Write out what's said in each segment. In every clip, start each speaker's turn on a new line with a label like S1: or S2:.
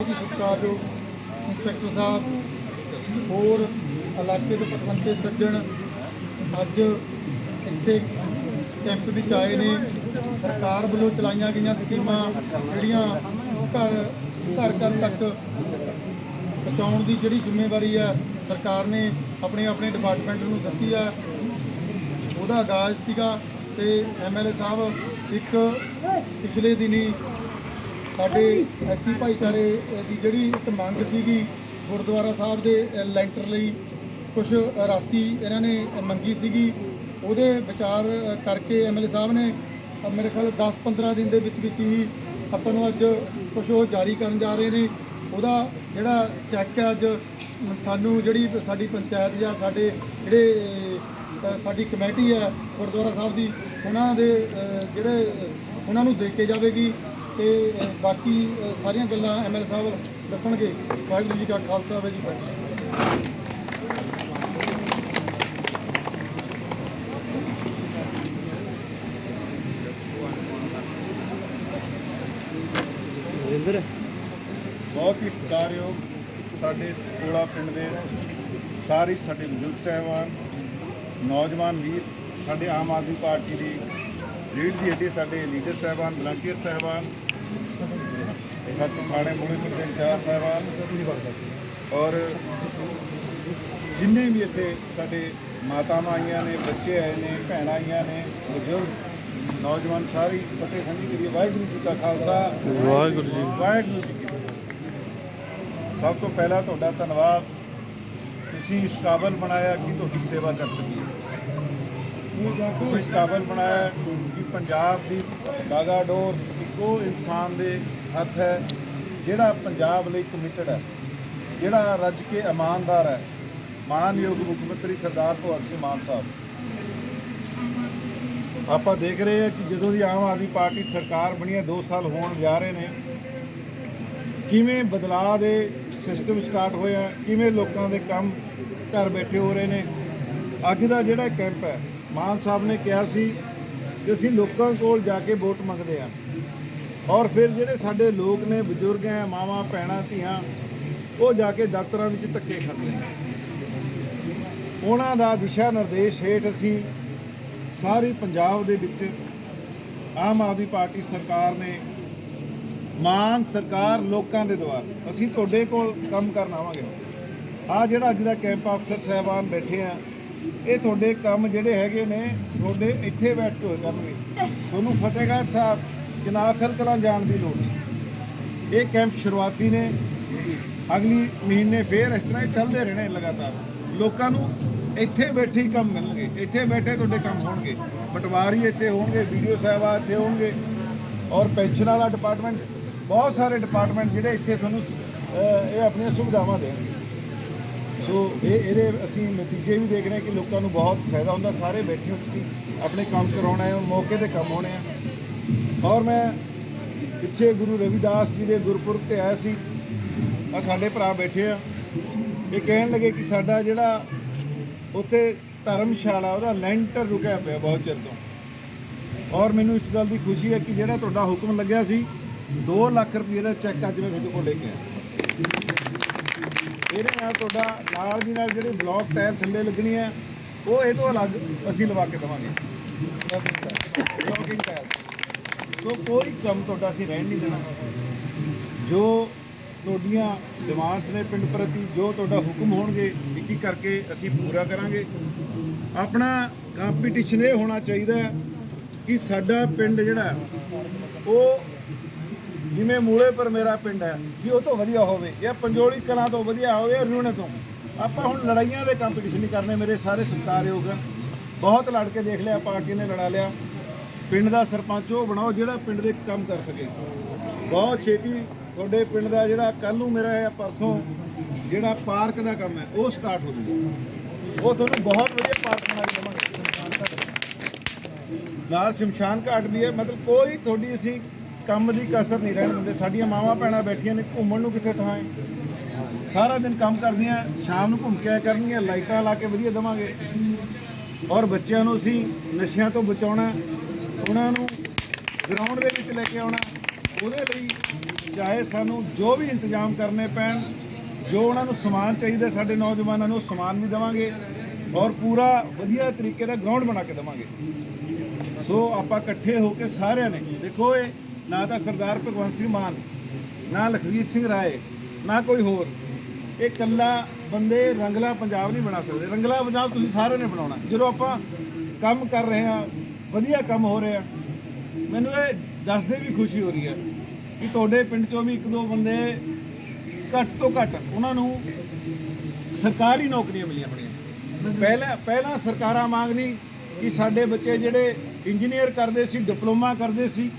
S1: ਜੀ ਸਤਿਕਾਰਯੋਗ ਇੰਸਪੈਕਟਰ ਸਾਹਿਬ, ਹੋਰ ਇਲਾਕੇ ਦੇ ਪਤਵੰਤੇ ਸੱਜਣ ਅੱਜ ਇੱਥੇ ਕੈਂਪ ਵਿੱਚ ਆਏ ਨੇ। ਸਰਕਾਰ ਵੱਲੋਂ ਚਲਾਈਆਂ ਗਈਆਂ ਸਕੀਮਾਂ ਜਿਹੜੀਆਂ ਘਰ ਘਰ ਘਰ ਤੱਕ ਪਹੁੰਚਾਉਣ ਦੀ ਜਿਹੜੀ ਜ਼ਿੰਮੇਵਾਰੀ ਹੈ ਸਰਕਾਰ ਨੇ ਆਪਣੇ ਆਪਣੇ ਡਿਪਾਰਟਮੈਂਟ ਨੂੰ ਦਿੱਤੀ ਹੈ ਉਹਦਾ ਆਗਾਜ਼ ਸੀਗਾ ਤੇ ਐਮਐਲਏ ਸਾਹਿਬ ਇੱਕ ਪਿਛਲੇ ਦਿਨੀ ਸਾਡੇ ਐਸੀ ਭਾਈਚਾਰੇ ਦੀ ਜਿਹੜੀ ਇੱਕ ਮੰਗ ਸੀਗੀ ਗੁਰਦੁਆਰਾ ਸਾਹਿਬ ਦੇ ਲੈਂਟਰ ਲਈ ਕੁਝ ਰਾਸ਼ੀ ਇਹਨਾਂ ਨੇ ਮੰਗੀ ਸੀਗੀ। ਉਹਦੇ ਵਿਚਾਰ ਅ, ਕਰਕੇ ਐਮਐਲਏ ਸਾਹਿਬ ਨੇ ਮੇਰੇ ਖਿਆਲ 10-15 ਦਿਨ ਦੇ ਵਿੱਚ ਵਿੱਚ ਹੀ ਆਪਾਂ ਨੂੰ ਅੱਜ ਕੁਝ ਉਹ ਜਾਰੀ ਕਰਨ ਜਾ ਰਹੇ ਨੇ। ਉਹਦਾ ਜਿਹੜਾ ਚੈੱਕ ਹੈ ਅੱਜ ਸਾਨੂੰ ਜਿਹੜੀ ਸਾਡੀ ਪੰਚਾਇਤ ਜਾਂ ਸਾਡੇ ਜਿਹੜੇ ਸਾਡੀ ਕਮੇਟੀ ਹੈ ਗੁਰਦੁਆਰਾ ਸਾਹਿਬ ਦੀ ਉਹਨਾਂ ਦੇ ਜਿਹੜੇ ਉਹਨਾਂ ਨੂੰ ਦੇ ਕੇ ਜਾਵੇਗੀ। ਤੇ ਬਾਕੀ ਸਾਰੀਆਂ ਗੱਲਾਂ ਐਮਐਲ ਸਾਹਿਬ ਦੱਸਣਗੇ। ਵਾਹਿਗੁਰੂ ਜੀ ਕਾ ਖਾਲਸਾ ਵਾਹਿਗੁਰੂ ਜੀ ਕੀ ਫਤਿਹ।
S2: ਬਹੁਤ ਹੀ ਸਤਿਕਾਰਯੋਗ ਸਾਡੇ ਸਕੋਲਾ ਪਿੰਡ ਦੇ ਸਾਰੇ ਸਾਡੇ ਬਜ਼ੁਰਗ ਸਹਿਬਾਨ ਨੌਜਵਾਨ ਵੀਰ ਸਾਡੇ ਆਮ ਆਦਮੀ ਪਾਰਟੀ ਦੀ ਰੀੜ ਦੀ ਹੱਡੀ ਸਾਡੇ ਲੀਡਰ ਸਹਿਬਾਨ ਵਲੰਟੀਅਰ ਸਹਿਬਾਨ ਸਾਡੇ ਥਾਣੇ ਮੂਲੇ ਪਿੰਡ ਦੇ ਇੰਚਾਰਜ ਸਹਿਬਾਨ ਔਰ ਜਿੰਨੇ ਵੀ ਇੱਥੇ ਸਾਡੇ ਮਾਤਾਵਾਂ ਆਈਆਂ ਨੇ ਬੱਚੇ ਆਏ ਨੇ ਭੈਣਾਂ ਆਈਆਂ ਨੇ ਬਜ਼ੁਰਗ ਨੌਜਵਾਨ ਸਾਰੀ ਫਤਿਹ ਸੰਜੀ ਕਰੀਏ ਵਾਹਿਗੁਰੂ ਜੀ ਕਾ ਖਾਲਸਾ
S3: ਵਾਹਿਗੁਰੂ ਜੀ
S2: ਵਾਹਿਗੁਰੂ ਜੀ। ਸਭ ਤੋਂ ਪਹਿਲਾਂ ਤੁਹਾਡਾ ਧੰਨਵਾਦ ਤੁਸੀਂ ਇਸ ਕਾਬਲ ਬਣਾਇਆ ਕਿ ਤੁਹਾਡੀ ਸੇਵਾ ਕਰ ਸਕੀਏ ਤੁਸੀਂ ਇਸ ਕਾਬਲ ਬਣਾਇਆ ਕਿ ਪੰਜਾਬ ਦੀ ਡਾਗਾਡੋਰ ਉਹ ਇਨਸਾਨ ਦੇ ਹੱਥ ਹੈ, ਜਿਹੜਾ ਪੰਜਾਬ ਲਈ ਕਮਿਟਡ ਹੈ, ਜਿਹੜਾ ਰੱਜ ਕੇ ਇਮਾਨਦਾਰ ਹੈ। ਮਾਨਯੋਗ ਮੁੱਖ ਮੰਤਰੀ ਸਰਦਾਰ ਭਗਵੰਤ ਸਿੰਘ ਮਾਨ ਸਾਹਿਬ। ਆਪਾਂ ਦੇਖ ਰਹੇ ਹਾਂ ਕਿ ਜਦੋਂ ਦੀ ਆਮ ਆਦਮੀ ਪਾਰਟੀ ਸਰਕਾਰ ਬਣੀ ਹੈ 2 ਸਾਲ ਹੋਣ ਜਾ ਰਹੇ ਨੇ, ਕਿਵੇਂ ਬਦਲਾਅ ਦੇ ਸਿਸਟਮ ਸਟਾਰਟ ਹੋਇਆ ਕਿਵੇਂ ਲੋਕਾਂ ਦੇ ਕੰਮ ਘਰ ਬੈਠੇ ਹੋ ਰਹੇ ਨੇ। ਅੱਜ ਦਾ ਜਿਹੜਾ ਕੈਂਪ ਹੈ, ਮਾਨ ਸਾਹਿਬ ਨੇ ਕਿਹਾ ਸੀ ਕਿ ਅਸੀਂ ਲੋਕਾਂ ਕੋਲ ਜਾ ਕੇ ਵੋਟ ਮੰਗਦੇ ਆ ਔਰ ਫਿਰ ਜਿਹੜੇ ਸਾਡੇ ਲੋਕ ਨੇ, ਬਜ਼ੁਰਗ ਹੈ, ਮਾਵਾਂ, ਭੈਣਾਂ, ਧੀਆਂ, ਉਹ ਜਾ ਕੇ ਦਫ਼ਤਰਾਂ ਵਿੱਚ ਧੱਕੇ ਖਾਂਦੇ ਨੇ। ਉਹਨਾਂ ਦਾ ਦਿਸ਼ਾ ਨਿਰਦੇਸ਼ ਹੇਠ ਅਸੀਂ ਸਾਰੀ ਪੰਜਾਬ ਦੇ ਵਿੱਚ ਆਮ ਆਦਮੀ ਪਾਰਟੀ ਸਰਕਾਰ ਨੇ, ਮਾਨ ਸਰਕਾਰ ਲੋਕਾਂ ਦੇ ਦੁਆਰ, ਅਸੀਂ ਤੁਹਾਡੇ ਕੋਲ ਕੰਮ ਕਰਨ ਆਵਾਂਗੇ। ਆ ਜਿਹੜਾ ਅੱਜ ਦਾ ਕੈਂਪ ਅਫਸਰ ਸਾਹਿਬਾਨ ਬੈਠੇ ਆ, ਇਹ ਤੁਹਾਡੇ ਕੰਮ ਜਿਹੜੇ ਹੈਗੇ ਨੇ, ਤੁਹਾਡੇ ਇੱਥੇ ਬੈਠ ਕੇ ਹੋਏ ਕਰਨਗੇ। ਤੁਹਾਨੂੰ ਫਤਿਹਗੜ੍ਹ ਸਾਹਿਬ ਜਨਾਥਲ ਕਲਾਂ ਜਾਣ ਦੀ ਲੋੜ ਨਹੀਂ। ਇਹ ਕੈਂਪ ਸ਼ੁਰੂਆਤੀ ਨੇ। ਅਗਲੀ ਮਹੀਨੇ ਫੇਰ ਇਸ ਤਰ੍ਹਾਂ ਹੀ ਚੱਲਦੇ ਰਹਿਣੇ ਲਗਾਤਾਰ। ਲੋਕਾਂ ਨੂੰ ਇੱਥੇ ਬੈਠੇ ਹੀ ਕੰਮ ਮਿਲਣਗੇ। ਇੱਥੇ ਬੈਠੇ ਤੁਹਾਡੇ ਕੰਮ ਹੋਣਗੇ। ਪਟਵਾਰੀ ਇੱਥੇ ਹੋਣਗੇ, ਵੀਡੀਓ ਸਾਹਿਬਾ ਇੱਥੇ ਹੋਣਗੇ। ਔਰ ਪੈਨਸ਼ਨ ਵਾਲਾ ਡਿਪਾਰਟਮੈਂਟ ਬਹੁਤ ਸਾਰੇ ਡਿਪਾਰਟਮੈਂਟ ਜਿਹੜੇ ਇੱਥੇ ਤੁਹਾਨੂੰ ਇਹ ਆਪਣੀਆਂ ਸੁਵਿਧਾਵਾਂ ਦੇਣਗੇ। ਸੋ ਇਹ, ਇਹਦੇ ਅਸੀਂ ਨਤੀਜੇ ਵੀ ਦੇਖ ਰਹੇ ਕਿ ਲੋਕਾਂ ਨੂੰ ਬਹੁਤ ਫਾਇਦਾ ਹੁੰਦਾ। ਸਾਰੇ ਬੈਠੇ ਹੋ ਤੁਸੀਂ, ਆਪਣੇ ਕੰਮ ਕਰਾਉਣਾ ਹੈ, ਮੌਕੇ ਤੇ ਕੰਮ ਹੋਣੇ ਆ। ਔਰ ਮੈਂ ਪਿੱਛੇ ਗੁਰੂ ਰਵਿਦਾਸ ਜੀ ਦੇ ਗੁਰਪੁਰਬ ਤੇ ਆਇਆ ਸੀ। ਆ ਸਾਡੇ ਭਰਾ ਬੈਠੇ ਆ। ਇਹ ਕਹਿਣ ਲੱਗੇ ਕਿ ਸਾਡਾ ਜਿਹੜਾ ਉੱਥੇ ਧਰਮਸ਼ਾਲਾ, ਉਹਦਾ ਲੈਂਟਰ ਰੁਕਿਆ ਪਿਆ ਬਹੁਤ ਚਿਰ ਤੋਂ। ਔਰ ਮੈਨੂੰ ਇਸ ਗੱਲ ਦੀ ਖੁਸ਼ੀ ਹੈ ਕਿ ਜਿਹੜਾ ਤੁਹਾਡਾ ਹੁਕਮ ਲੱਗਿਆ ਸੀ 2 ਲੱਖ ਰੁਪਏ ਦਾ ਚੈੱਕ ਅੱਜ ਮੈਂ ਤੁਹਾਡੇ ਕੋਲ ਲੈ ਕੇ ਆਇਆ। ਇਹਦੇ ਨਾਲ ਤੁਹਾਡਾ ਨਾਲ ਦੀ ਨਾਲ ਜਿਹੜੇ ਬਲੌਕ ਟਾਇਰ ਥੱਲੇ ਲੱਗਣੀ ਹੈ, ਉਹ ਇਹ ਤੋਂ ਅਲੱਗ ਅਸੀਂ ਲਵਾ ਕੇ ਦੇਵਾਂਗੇ। Blocking tyre. ਸੋ ਕੋਈ ਕੰਮ ਤੁਹਾਡਾ ਅਸੀਂ ਰਹਿਣ ਨਹੀਂ ਦੇਣਾ। ਜੋ ਤੁਹਾਡੀਆਂ ਡਿਮਾਂਡਸ ਨੇ ਪਿੰਡ ਪ੍ਰਤੀ, ਜੋ ਤੁਹਾਡਾ ਹੁਕਮ ਹੋਣਗੇ ਇੱਕ ਇੱਕ ਕਰਕੇ ਅਸੀਂ ਪੂਰਾ ਕਰਾਂਗੇ। ਆਪਣਾ ਕੰਪੀਟੀਸ਼ਨ ਇਹ ਹੋਣਾ ਚਾਹੀਦਾ ਕਿ ਸਾਡਾ ਪਿੰਡ ਜਿਹੜਾ ਉਹ ਜਿਵੇਂ ਮੂਲੇ ਪਰ ਮੇਰਾ ਪਿੰਡ ਹੈ, ਕਿ ਉਹ ਤੋਂ ਵਧੀਆ ਹੋਵੇ, ਜਾਂ ਪੰਜੋਲੀ ਕਲਾਂ ਤੋਂ ਵਧੀਆ ਹੋਵੇ ਰੂਣੇ ਤੋਂ। ਆਪਾਂ ਹੁਣ ਲੜਾਈਆਂ ਦੇ ਕੰਪੀਟੀਸ਼ਨ ਨਹੀਂ ਕਰਨੇ, ਮੇਰੇ ਸਾਰੇ ਸਤਿਕਾਰਯੋਗ ਬਹੁਤ ਲੜ ਕੇ ਦੇਖ ਲਿਆ, ਪਾਰਟੀ ਨੇ ਲੜਾ ਲਿਆ। ਪਿੰਡ ਦਾ ਸਰਪੰਚ ਉਹ ਬਣਾਓ ਜਿਹੜਾ ਪਿੰਡ ਦੇ ਕੰਮ ਕਰ ਸਕੇ। ਬਹੁਤ ਛੇਤੀ ਤੁਹਾਡੇ ਪਿੰਡ ਦਾ ਜਿਹੜਾ ਕੱਲ ਨੂੰ ਮੇਰਾ ਇਹ ਪਰਸੋਂ ਜਿਹੜਾ ਪਾਰਕ ਦਾ ਕੰਮ ਹੈ, ਉਹ ਸਟਾਰਟ ਹੋ ਜੂਗਾ ਉਹ ਤੁਹਾਨੂੰ ਬਹੁਤ ਵਧੀਆ ਪਾਰਕ ਬਣਾ ਕੇ ਦੇਵਾਂਗੇ। ਨਾਲ ਸ਼ਮਸ਼ਾਨ ਘਾਟ ਵੀ ਹੈ, ਮਤਲਬ ਕੋਈ ਤੁਹਾਡੀ ਅਸੀਂ ਕੰਮ ਦੀ ਕਸਰ ਨਹੀਂ ਰਹਿਣ ਦਿੰਦੇ। ਸਾਡੀਆਂ ਮਾਵਾਂ ਭੈਣਾਂ ਬੈਠੀਆਂ ਨੇ, ਘੁੰਮਣ ਨੂੰ ਕਿੱਥੇ ਥਾਂ ਹੈ? ਸਾਰਾ ਦਿਨ ਕੰਮ ਕਰਦੀਆਂ, ਸ਼ਾਮ ਨੂੰ ਘੁੰਮ ਕੇ ਆਇਆ ਕਰਨਗੀਆਂ, ਲਾਈਟਾਂ ਲਾ ਕੇ ਵਧੀਆ ਦੇਵਾਂਗੇ। ਔਰ ਬੱਚਿਆਂ ਨੂੰ ਅਸੀਂ ਨਸ਼ਿਆਂ ਤੋਂ ਬਚਾਉਣਾ ਉਹਨਾਂ ਨੂੰ ਗਰਾਊਂਡ ਦੇ ਵਿੱਚ ਲੈ ਕੇ ਆਉਣਾ, ਉਹਦੇ ਲਈ ਚਾਹੇ ਸਾਨੂੰ ਜੋ ਵੀ ਇੰਤਜ਼ਾਮ ਕਰਨੇ ਪੈਣ, ਜੋ ਉਹਨਾਂ ਨੂੰ ਸਮਾਨ ਚਾਹੀਦਾ ਸਾਡੇ ਨੌਜਵਾਨਾਂ ਨੂੰ, ਉਹ ਸਮਾਨ ਵੀ ਦੇਵਾਂਗੇ ਔਰ ਪੂਰਾ ਵਧੀਆ ਤਰੀਕੇ ਦਾ ਗਰਾਊਂਡ ਬਣਾ ਕੇ ਦੇਵਾਂਗੇ। ਸੋ ਆਪਾਂ ਇਕੱਠੇ ਹੋ ਕੇ ਸਾਰਿਆਂ ਨੇ, ਦੇਖੋ ਇਹ, ਨਾ ਤਾਂ ਸਰਦਾਰ ਭਗਵੰਤ ਸਿੰਘ ਮਾਨ, ਨਾ ਲਖਵੀਰ ਸਿੰਘ ਰਾਏ, ਨਾ ਕੋਈ ਹੋਰ, ਇਹ ਇਕੱਲਾ ਬੰਦੇ ਰੰਗਲਾ ਪੰਜਾਬ ਨਹੀਂ ਬਣਾ ਸਕਦੇ। ਰੰਗਲਾ ਪੰਜਾਬ ਤੁਸੀਂ ਸਾਰਿਆਂ ਨੇ ਬਣਾਉਣਾ। ਜਦੋਂ ਆਪਾਂ ਕੰਮ ਕਰ ਰਹੇ ਹਾਂ ਵਧੀਆ ਕੰਮ ਹੋ ਰਿਹਾ। ਮੈਨੂੰ ਇਹ ਦੱਸਦੇ ਵੀ ਖੁਸ਼ੀ ਹੋ ਰਹੀ ਹੈ ਕਿ ਤੁਹਾਡੇ ਪਿੰਡ ਚੋਂ ਵੀ ਇੱਕ ਦੋ ਬੰਦੇ ਘੱਟ ਤੋਂ ਘੱਟ ਉਹਨਾਂ ਨੂੰ ਸਰਕਾਰੀ ਨੌਕਰੀਆਂ ਮਿਲੀਆਂ ਹੋਣੀਆਂ। ਪਹਿਲਾਂ ਪਹਿਲਾਂ ਸਰਕਾਰਾਂ ਮੰਗਣੀ ਕਿ ਸਾਡੇ ਬੱਚੇ ਜਿਹੜੇ ਇੰਜੀਨੀਅਰ ਕਰਦੇ ਸੀ, ਡਿਪਲੋਮਾ ਕਰਦੇ ਸੀ,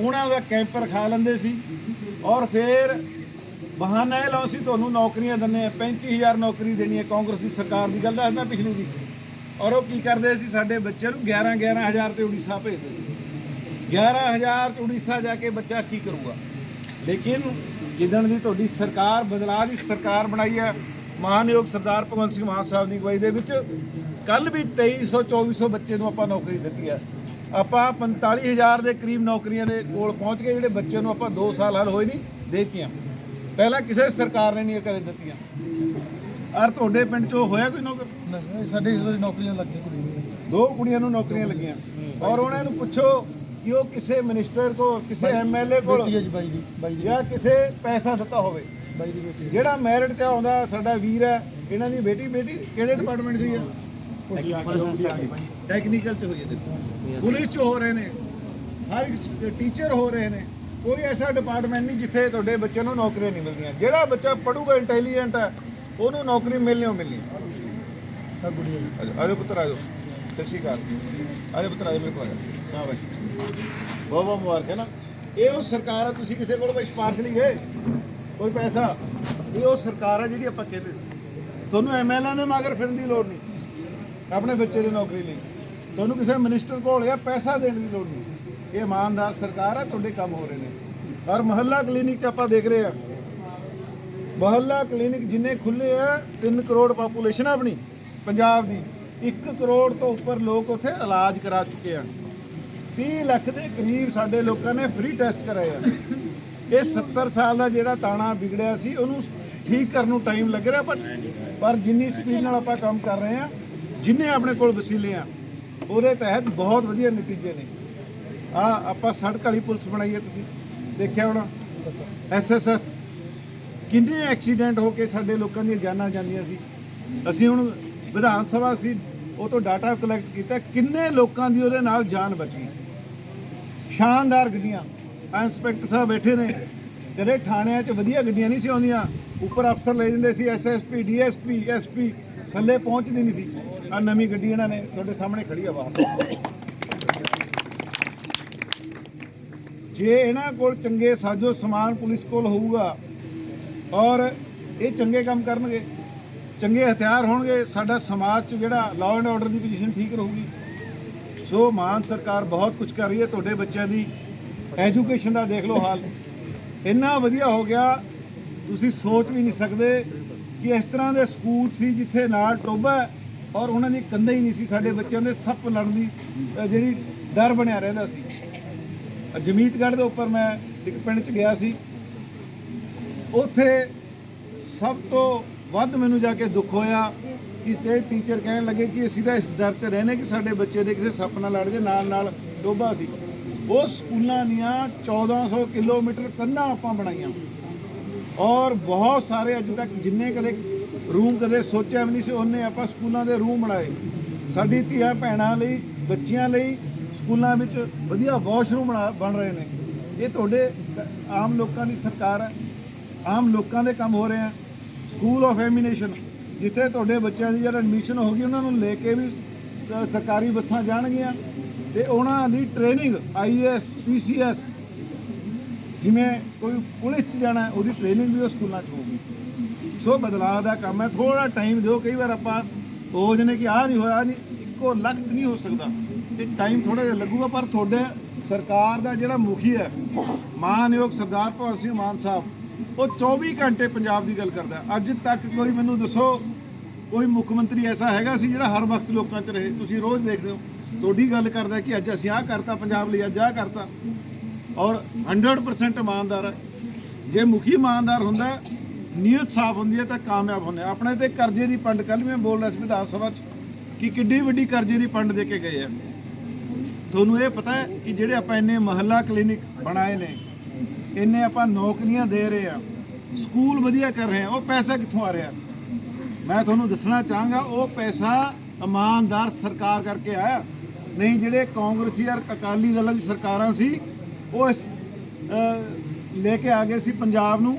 S2: ਉਹਨਾਂ ਦਾ ਕੈਂਪ ਰਖਾ ਲੈਂਦੇ ਸੀ ਔਰ ਫਿਰ ਬਹਾਨਾ ਇਹ ਲਾਓ ਸੀ, ਤੁਹਾਨੂੰ ਨੌਕਰੀਆਂ ਦਿੰਨੇ ਆ 35000 ਨੌਕਰੀ ਦੇਣੀ ਹੈ, ਕਾਂਗਰਸ ਦੀ ਸਰਕਾਰ ਦੀ। ਗੱਲ ਦੱਸਦਾ ਪਿਛਲੀ ਦੀ ਔਰ ਉਹ ਕੀ ਕਰਦੇ ਸੀ, ਸਾਡੇ ਬੱਚਿਆਂ ਨੂੰ 11 11000 ਤੇ ਉੜੀਸਾ ਭੇਜਦੇ ਸੀ। 11000 'ਤੇ ਉੜੀਸਾ ਜਾ ਕੇ ਬੱਚਾ ਕੀ ਕਰੂਗਾ? ਲੇਕਿਨ ਜਿੱਦਣ ਦੀ ਤੁਹਾਡੀ ਸਰਕਾਰ ਬਦਲਾਅ ਦੀ ਸਰਕਾਰ ਬਣਾਈ ਹੈ, ਮਹਾਨਯੋਗ ਸਰਦਾਰ ਭਗਵੰਤ ਸਿੰਘ ਮਾਨ ਸਾਹਿਬ ਦੀ ਅਗਵਾਈ ਦੇ ਵਿੱਚ ਕੱਲ ਵੀ 2300 2400 ਬੱਚੇ ਨੂੰ ਆਪਾਂ ਨੌਕਰੀ ਦਿੱਤੀ ਹੈ। ਆਪਾਂ 45000 ਦੇ ਕਰੀਬ ਨੌਕਰੀਆਂ ਦੇ ਕੋਲ ਪਹੁੰਚ ਗਏ ਜਿਹੜੇ ਬੱਚਿਆਂ ਨੂੰ ਆਪਾਂ 2 ਸਾਲ ਹਲ ਹੋਏ ਨਹੀਂ ਦੇਤੀਆਂ। ਪਹਿਲਾਂ ਕਿਸੇ ਸਰਕਾਰ ਨੇ ਨਹੀਂ ਇਹ ਕਦੇ ਦਿੱਤੀਆਂ। ਔਰ ਤੁਹਾਡੇ ਪਿੰਡ 'ਚ ਹੋਇਆ ਕੋਈ ਨੌਕਰ?
S1: ਨਹੀਂ ਸਾਡੇ ਇਸ ਵਾਰੀ ਨੌਕਰੀਆਂ ਲੱਗ ਗਈਆਂ ਕੁੜੀਆਂ
S2: ਦੋ ਕੁੜੀਆਂ ਨੂੰ ਨੌਕਰੀਆਂ ਲੱਗੀਆਂ। ਔਰ ਉਹਨਾਂ ਨੂੰ ਪੁੱਛੋ ਕਿ ਉਹ ਕਿਸੇ ਮਿਨਿਸਟਰ ਕੋ ਕਿਸੇ ਐਮਐਲਏ ਕੋਲ
S1: ਬੇਟੀ ਹੈ ਜੀ ਬਾਈ ਦੀ ਬਾਈ ਦੀ
S2: ਜਾਂ ਕਿਸੇ ਪੈਸਾ ਦਿੱਤਾ ਹੋਵੇ।
S1: ਬਾਈ ਦੀ ਬੇਟੀ
S2: ਜਿਹੜਾ ਮੈਰਿਟ 'ਚ ਆਉਂਦਾ ਸਾਡਾ ਵੀਰ ਹੈ ਇਹਨਾਂ ਦੀ ਬੇਟੀ ਬੇਟੀ ਕਿਹੜੇ ਡਿਪਾਰਟਮੈਂਟ ਦੀ ਹੈ? ਟੈਕਨੀਕਲ 'ਚ ਹੋਈ ਹੈ ਦੇਖੋ। ਪੁਲਿਸ 'ਚ ਹੋ ਰਹੇ ਨੇ ਹਰ ਟੀਚਰ ਹੋ ਰਹੇ ਨੇ ਕੋਈ ਐਸਾ ਡਿਪਾਰਟਮੈਂਟ ਨਹੀਂ ਜਿੱਥੇ ਤੁਹਾਡੇ ਬੱਚਿਆਂ ਨੂੰ ਨੌਕਰੀਆਂ ਨਹੀਂ ਮਿਲਦੀਆਂ। ਜਿਹੜਾ ਬੱਚਾ ਪੜੂਗਾ ਇੰਟੈਲੀਜੈਂਟ ਹੈ ਉਹਨੂੰ ਨੌਕਰੀ ਮਿਲਣੀ ਓ ਮਿਲਣੀ। ਆਜੋ ਆਜੋ ਪੁੱਤਰ ਆਜੋ ਸਤਿ ਸ਼੍ਰੀ ਅਕਾਲ। ਆਜੋ ਪੁੱਤਰ ਆਜੋ ਮੇਰੇ ਕੋਲ ਆਜੋ ਸ਼ਾਬਾਸ਼। ਬਹੁਤ ਬਹੁਤ ਮੁਬਾਰਕ ਹੈ ਨਾ। ਇਹ ਉਹ ਸਰਕਾਰ ਹੈ ਤੁਸੀਂ ਕਿਸੇ ਕੋਲ ਕੋਈ ਸਿਫਾਰਿਸ਼ ਨਹੀਂ ਗਏ ਕੋਈ ਪੈਸਾ? ਇਹ ਉਹ ਸਰਕਾਰ ਹੈ ਜਿਹੜੀ ਆਪਾਂ ਕਹਿੰਦੇ ਸੀ। ਤੁਹਾਨੂੰ ਐਮਐਲਏ ਦੇ ਮਗਰ ਫਿਰਨ ਦੀ ਲੋੜ ਨਹੀਂ। ਆਪਣੇ ਬੱਚੇ ਦੀ ਨੌਕਰੀ ਲਈ। ਤੁਹਾਨੂੰ ਕਿਸੇ ਮਿਨਿਸਟਰ ਕੋਲ ਜਾਂ ਪੈਸਾ ਦੇਣ ਦੀ ਲੋੜ ਨਹੀਂ। ਇਹ ਇਮਾਨਦਾਰ ਸਰਕਾਰ ਹੈ ਤੁਹਾਡੇ ਕੰਮ ਹੋ ਰਹੇ ਨੇ। ਔਰ ਮੁਹੱਲਾ ਕਲੀਨਿਕ 'ਚ ਆਪਾਂ ਦੇਖ ਰਹੇ ਹਾਂ ਮੁਹੱਲਾ ਕਲੀਨਿਕ ਜਿੰਨੇ ਖੁੱਲੇ ਆ 3 ਕਰੋੜ ਪਾਪੂਲੇਸ਼ਨ ਆ ਆਪਣੀ ਪੰਜਾਬ ਦੀ। 1 ਕਰੋੜ ਤੋਂ ਉੱਪਰ ਲੋਕ ਉੱਥੇ ਇਲਾਜ ਕਰਾ ਚੁੱਕੇ ਆ। 30 ਲੱਖ ਦੇ ਕਰੀਬ ਸਾਡੇ ਲੋਕਾਂ ਨੇ ਫ੍ਰੀ ਟੈਸਟ ਕਰਾਏ ਆ। ਇਹ 70 ਸਾਲ ਦਾ ਜਿਹੜਾ ਤਾਣਾ ਵਿਗੜਿਆ ਸੀ ਉਹਨੂੰ ਠੀਕ ਕਰਨ ਨੂੰ ਟਾਈਮ ਲੱਗ ਰਿਹਾ ਪਰ ਪਰ ਜਿੰਨੀ ਸਪੀਡ ਨਾਲ ਆਪਾਂ ਕੰਮ ਕਰ ਰਹੇ ਆ ਜਿੰਨੇ ਆਪਣੇ ਕੋਲ ਵਸੀਲੇ ਆ ਉਹਦੇ ਤਹਿਤ ਬਹੁਤ ਵਧੀਆ ਨਤੀਜੇ ਨੇ। ਆ ਆਪਾਂ ਸੜਕ ਵਾਲੀ ਪੁਲਿਸ ਬਣਾਈ ਹੈ ਤੁਸੀਂ। ਦੇਖਿਆ ਹੋਣਾ? ਐਸਐਸਐਫ ਕਿੰਨੇ ਐਕਸੀਡੈਂਟ ਹੋ ਕੇ ਸਾਡੇ ਲੋਕਾਂ ਦੀਆਂ ਜਾਨਾਂ ਜਾਂਦੀਆਂ ਸੀ? ਅਸੀਂ ਹੁਣ ਵਿਧਾਨ ਸਭਾ ਸੀ ਉਹ ਤੋਂ ਡਾਟਾ ਕਲੈਕਟ ਕੀਤਾ, ਕਿੰਨੇ ਲੋਕਾਂ ਦੀ ਉਹਦੇ ਨਾਲ ਜਾਨ ਬਚ ਗਈ? ਸ਼ਾਨਦਾਰ ਗੱਡੀਆਂ ਆਹ ਇੰਸਪੈਕਟਰ ਸਾਹਿਬ ਬੈਠੇ ਨੇ। ਜਿਹੜੇ ਥਾਣਿਆਂ 'ਚ ਵਧੀਆ ਗੱਡੀਆਂ ਨਹੀਂ ਸੀ ਆਉਂਦੀਆਂ। ਉੱਪਰ ਅਫਸਰ ਲੈ ਜਾਂਦੇ ਸੀ ਐਸਐਸਪੀ ਡੀਐਸਪੀ ਐਸਪੀ ਥੱਲੇ ਪਹੁੰਚਦੀ ਨਹੀਂ ਸੀ। ਆ ਨਵੀਂ ਗੱਡੀ ਇਹਨਾਂ ਨੇ ਤੁਹਾਡੇ ਸਾਹਮਣੇ ਖੜੀ ਆ ਬਾਹਰ। ਜੇ ਇਹਨਾਂ ਕੋਲ ਚੰਗੇ ਸਾਜੋ ਸਮਾਨ ਪੁਲਿਸ ਕੋਲ ਹੋਊਗਾ ਔਰ ਇਹ ਚੰਗੇ ਕੰਮ ਕਰਨਗੇ। ਚੰਗੇ ਹਥਿਆਰ ਹੋਣਗੇ। ਸਾਡਾ ਸਮਾਜ 'ਚ ਜਿਹੜਾ ਲਾਅ ਐਂਡ ਆਰਡਰ ਦੀ ਪੋਜੀਸ਼ਨ ਠੀਕ ਰਹੂਗੀ। ਸੋ ਮਾਨ ਸਰਕਾਰ ਬਹੁਤ ਕੁਝ ਕਰ ਰਹੀ ਹੈ। ਤੁਹਾਡੇ ਬੱਚਿਆਂ ਦੀ ਐਜੂਕੇਸ਼ਨ ਦਾ ਦੇਖ ਲਓ ਹਾਲ। ਇੰਨਾ ਵਧੀਆ ਹੋ ਗਿਆ। ਤੁਸੀਂ ਸੋਚ ਵੀ ਨਹੀਂ ਸਕਦੇ ਕਿ ਇਸ ਤਰ੍ਹਾਂ ਦੇ ਸਕੂਲ ਸੀ ਜਿੱਥੇ ਨਾਲ ਟੋਬਾ ਔਰ ਉਹਨਾਂ ਦੀ ਕੰਧਾਂ ਹੀ ਨਹੀਂ ਸੀ। ਸਾਡੇ ਬੱਚਿਆਂ ਦੇ ਸੱਪ ਲੜਨ ਦੀ ਜਿਹੜੀ ਡਰ ਬਣਿਆ ਰਹਿੰਦਾ ਸੀ। ਜਮੀਤਗੜ੍ਹ ਦੇ ਉੱਪਰ ਮੈਂ ਇੱਕ ਪਿੰਡ 'ਚ ਗਿਆ ਸੀ। ਉੱਥੇ ਸਭ ਤੋਂ ਵੱਧ ਮੈਨੂੰ ਜਾ ਕੇ ਦੁੱਖ ਹੋਇਆ ਕਿ ਸੇ ਟੀਚਰ ਕਹਿਣ ਲੱਗੇ ਕਿ ਅਸੀਂ ਤਾਂ ਇਸ ਡਰ ਤੇ ਰਹਿੰਦੇ ਕਿ ਸਾਡੇ ਬੱਚੇ ਦੇ ਕਿਸੇ ਸੱਪ ਨਾਲ ਲੜ ਜੇ, ਨਾਲ ਨਾਲ ਡੋਬਾ ਸੀ। ਉਹ ਸਕੂਲਾਂ ਦੀਆਂ 1400 ਕਿਲੋਮੀਟਰ ਕੰਧਾਂ ਆਪਾਂ ਬਣਾਈਆਂ। ਔਰ ਬਹੁਤ ਸਾਰੇ ਅੱਜ ਤੱਕ ਜਿੰਨੇ ਕਦੇ ਰੂਮ ਕਦੇ ਸੋਚਿਆ ਵੀ ਨਹੀਂ ਸੀ, ਉਹਨੇ ਆਪਾਂ ਸਕੂਲਾਂ ਦੇ ਰੂਮ ਬਣਾਏ। ਸਾਡੀ ਧੀਆਂ ਭੈਣਾਂ ਲਈ, ਬੱਚਿਆਂ ਲਈ ਸਕੂਲਾਂ ਵਿੱਚ ਵਧੀਆ ਵਾਸ਼ਰੂਮ ਬਣਾ ਬਣ ਰਹੇ ਨੇ। ਇਹ ਤੁਹਾਡੇ ਆਮ ਲੋਕਾਂ ਦੀ ਸਰਕਾਰ ਹੈ। ਆਮ ਲੋਕਾਂ ਦੇ ਕੰਮ ਹੋ ਰਹੇ ਆ। ਸਕੂਲ ਆਫ ਐਮੀਨੇਸ਼ਨ ਜਿੱਥੇ ਤੁਹਾਡੇ ਬੱਚਿਆਂ ਦੀ ਜਦ ਐਡਮਿਸ਼ਨ ਹੋ ਗਈ ਉਹਨਾਂ ਨੂੰ ਲੈ ਕੇ ਵੀ ਸਰਕਾਰੀ ਬੱਸਾਂ ਜਾਣਗੀਆਂ ਤੇ ਉਹਨਾਂ ਦੀ ਟ੍ਰੇਨਿੰਗ ਆਈਐਸ ਪੀਸੀਐਸ ਜਿਵੇਂ ਕੋਈ ਪੁਲਿਸ 'ਚ ਜਾਣਾ, ਉਹਦੀ ਟ੍ਰੇਨਿੰਗ ਵੀ ਉਹ ਸਕੂਲਾਂ 'ਚ ਹੋਊਗੀ। ਸੋ ਬਦਲਾਅ ਦਾ ਕੰਮ ਹੈ। ਥੋੜਾ ਟਾਈਮ ਦਿਓ। ਕਈ ਵਾਰ ਆਪਾਂ ਉਹ ਜਨੇ ਕਿ ਆਹ ਨਹੀਂ ਹੋਇਆ ਨਹੀਂ, ਇੱਕੋ ਲਖਤ ਨਹੀਂ ਹੋ ਸਕਦਾ। ਇਹ ਟਾਈਮ ਥੋੜਾ ਜਿਹਾ ਲੱਗੂਗਾ, ਪਰ ਤੁਹਾਡੇ ਸਰਕਾਰ ਦਾ ਜਿਹੜਾ ਮੁਖੀ ਹੈ, ਮਾਨਯੋਗ ਸਰਦਾਰ ਭਗਵੰਤ ਸਿੰਘ ਮਾਨ ਸਾਹਿਬ ਉਹ 24 ਘੰਟੇ ਪੰਜਾਬ ਦੀ ਗੱਲ ਕਰਦਾ। ਅੱਜ ਤੱਕ ਕੋਈ ਮੈਨੂੰ ਦੱਸੋ, ਕੋਈ ਮੁੱਖ ਮੰਤਰੀ ਐਸਾ ਹੈਗਾ ਸੀ ਜਿਹੜਾ ਹਰ ਵਕਤ ਲੋਕਾਂ 'ਚ ਰਹੇ? ਤੁਸੀਂ ਰੋਜ਼ ਦੇਖਦੇ ਹੋ। ਤੁਹਾਡੀ ਗੱਲ ਕਰਦਾ ਕਿ ਅੱਜ ਅਸੀਂ ਆਹ ਕਰਤਾ, ਪੰਜਾਬ ਲਈ ਅੱਜ ਆਹ ਕਰਤਾ। ਔਰ 100% ਇਮਾਨਦਾਰ ਹੈ। ਜੇ ਮੁਖੀ ਇਮਾਨਦਾਰ ਹੁੰਦਾ, ਨੀਅਤ ਸਾਫ਼ ਹੁੰਦੀ ਹੈ ਤਾਂ ਕਾਮਯਾਬ ਹੁੰਦੇ ਆਪਣੇ ਤੇ ਕਰਜ਼ੇ ਦੀ ਪੰਡ ਕੱਲ ਵੀ ਮੈਂ ਬੋਲ ਰਿਹਾ ਸੀ ਵਿਧਾਨ ਸਭਾ 'ਚ ਕਿ ਕਿੱਡੀ ਵੱਡੀ ਕਰਜ਼ੇ ਦੀ ਪੰਡ ਦੇ ਕੇ ਗਏ ਆ। ਤੁਹਾਨੂੰ ਇਹ ਪਤਾ ਹੈ ਕਿ ਜਿਹੜੇ ਆਪਾਂ ਇੰਨੇ ਮਹੱਲਾ ਕਲੀਨਿਕ ਬਣਾਏ ਨੇ ਇੰਨੇ ਆਪਾਂ ਨੌਕਰੀਆਂ ਦੇ ਰਹੇ ਆ, ਸਕੂਲ ਵਧੀਆ ਕਰ ਰਹੇ ਆ, ਉਹ ਪੈਸਾ ਕਿੱਥੋਂ ਆ ਰਿਹਾ? ਮੈਂ ਤੁਹਾਨੂੰ ਦੱਸਣਾ ਚਾਹਾਂਗਾ, ਉਹ ਪੈਸਾ ਇਮਾਨਦਾਰ ਸਰਕਾਰ ਕਰਕੇ ਆਇਆ। ਨਹੀਂ, ਜਿਹੜੇ ਕਾਂਗਰਸੀ ਔਰ ਅਕਾਲੀ ਦਲਾਂ ਦੀ ਸਰਕਾਰਾਂ ਸੀ, ਉਹ ਇਸ ਲੈ ਕੇ ਆ ਗਏ ਸੀ ਪੰਜਾਬ ਨੂੰ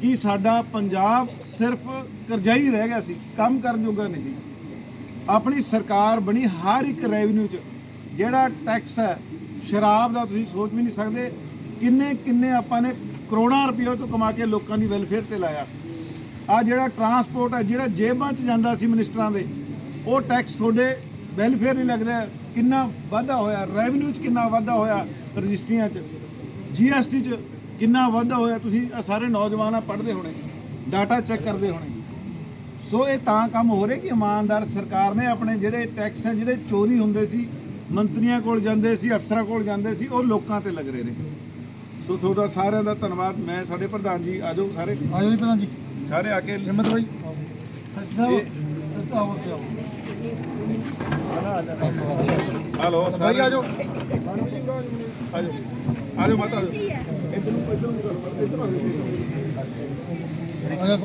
S2: ਕਿ ਸਾਡਾ ਪੰਜਾਬ ਸਿਰਫ ਕਰਜ਼ਾਈ ਰਹਿ ਗਿਆ ਸੀ, ਕੰਮ ਕਰਨ ਜੋਗਾ ਨਹੀਂ ਸੀ। ਆਪਣੀ ਸਰਕਾਰ ਬਣੀ ਹਰ ਇੱਕ ਰੈਵਨਿਊ 'ਚ, ਜਿਹੜਾ ਟੈਕਸ ਹੈ, ਸ਼ਰਾਬ ਦਾ ਤੁਸੀਂ ਸੋਚ ਵੀ ਨਹੀਂ ਸਕਦੇ ਕਿੰਨੇ ਕਿੰਨੇ ਆਪਾਂ ਨੇ ਕਰੋੜਾਂ ਰੁਪਏ ਤੋਂ ਕਮਾ ਕੇ ਲੋਕਾਂ ਦੀ ਵੈਲਫੇਅਰ ਤੇ ਲਾਇਆ। ਆ ਜਿਹੜਾ ਟਰਾਂਸਪੋਰਟ ਹੈ ਜਿਹੜਾ ਜੇਬਾਂ 'ਚ ਜਾਂਦਾ ਸੀ ਮਿਨਿਸਟਰਾਂ ਦੇ, ਉਹ ਟੈਕਸ ਤੁਹਾਡੇ ਵੈਲਫੇਅਰ ਨਹੀਂ ਲੱਗ ਰਿਹਾ ਕਿੰਨਾ ਵਾਧਾ ਹੋਇਆ ਰੈਵਨਿਊ 'ਚ ਕਿੰਨਾ ਵਾਧਾ ਹੋਇਆ ਰਜਿਸਟਰੀਆਂ 'ਚ? ਜੀਐਸਟੀ 'ਚ ਕਿੰਨਾ ਵਾਧਾ ਹੋਇਆ? ਤੁਸੀਂ ਆਹ ਸਾਰੇ ਨੌਜਵਾਨ ਆ, ਪੜ੍ਹਦੇ ਹੋਣੇ ਡਾਟਾ ਚੈੱਕ ਕਰਦੇ ਹੋਣੇ। ਸੋ ਇਹ ਤਾਂ ਕੰਮ ਹੋ ਰਿਹਾ ਕਿ ਇਮਾਨਦਾਰ ਸਰਕਾਰ ਨੇ ਆਪਣੇ ਜਿਹੜੇ ਟੈਕਸ ਹੈ ਜਿਹੜੇ ਚੋਰੀ ਹੁੰਦੇ ਸੀ, ਮੰਤਰੀਆਂ ਕੋਲ ਜਾਂਦੇ ਸੀ, ਅਫਸਰਾਂ ਕੋਲ ਜਾਂਦੇ ਸੀ, ਉਹ ਲੋਕਾਂ ਤੇ ਲੱਗ ਰਹੇ ਨੇ। ਸੋ ਤੁਹਾਡਾ ਸਾਰਿਆਂ ਦਾ ਧੰਨਵਾਦ। ਮੈਂ ਸਾਡੇ ਪ੍ਰਧਾਨ ਜੀ ਆਜੋ ਸਾਰੇ।
S1: ਆਇਓ ਜੀ ਪ੍ਰਧਾਨ ਜੀ।
S2: ਸਾਰੇ ਆ ਕੇ
S1: ਹਿੰਮਤ ਬਾਈ।
S2: ਹਲੋ
S1: ਬਾਈ ਆਜੋ
S2: ਆਜੋ ਆਜੋ ਮਾਤਾ ਆਜੋ ਇੱਧਰ ਨੂੰ ਇੱਧਰ ਨੂੰ ਕਰੋ, ਇੱਧਰ ਨੂੰ ਆਜੋ
S1: ਆਜੋ